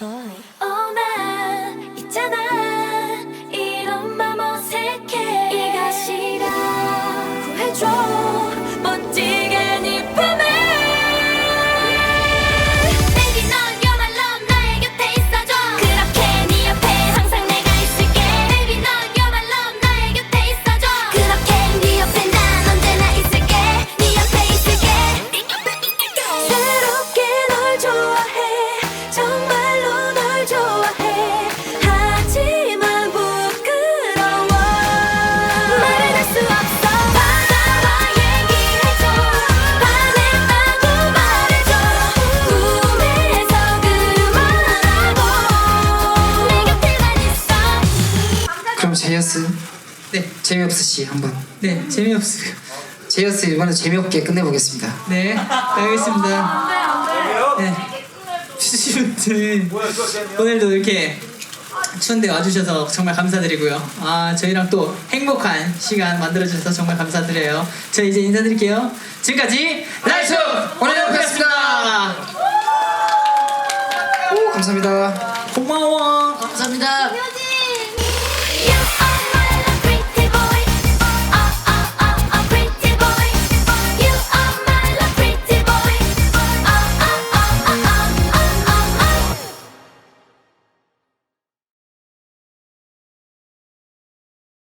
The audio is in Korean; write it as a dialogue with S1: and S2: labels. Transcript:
S1: Bye. 제이어스
S2: 네,
S1: 재미없으 씨 한번
S2: 네 재미없어요.
S1: 제이어스 이번에 재미없게 끝내보겠습니다.
S2: 네, 알겠습니다. 네, 슈슈트 오늘도 이렇게 추운데 와주셔서 정말 감사드리고요. 아 저희랑 또 행복한 시간 만들어주셔서 정말 감사드려요. 저희 이제 인사드릴게요. 지금까지 라이트 오늘이었습니다.
S1: 오 감사합니다.
S2: 고마워.
S3: 감사합니다.